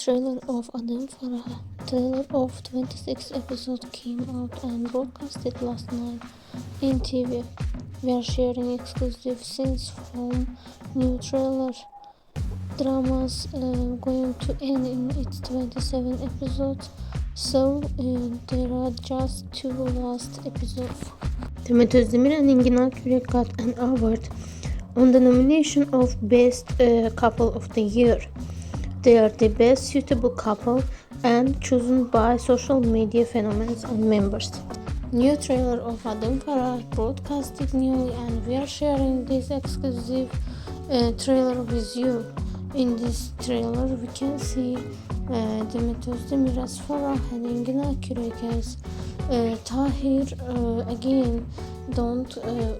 trailer of Adem Farah. Trailer of 26 episode came out and broadcasted last night in TV. We are sharing exclusive scenes from new trailer. Drama's uh, going to end in its 27 episodes, so uh, there are just two last episodes. Demet Özdemir and Engin got an award on the nomination of Best uh, Couple of the Year. They are the best suitable couple and chosen by social media phenomena and members. New trailer of Adem Farah broadcasted newly and we are sharing this exclusive uh, trailer with you. In this trailer we can see uh, Demet Özdemir as Farah and Engin Akyürek as uh, Tahir uh, again don't uh,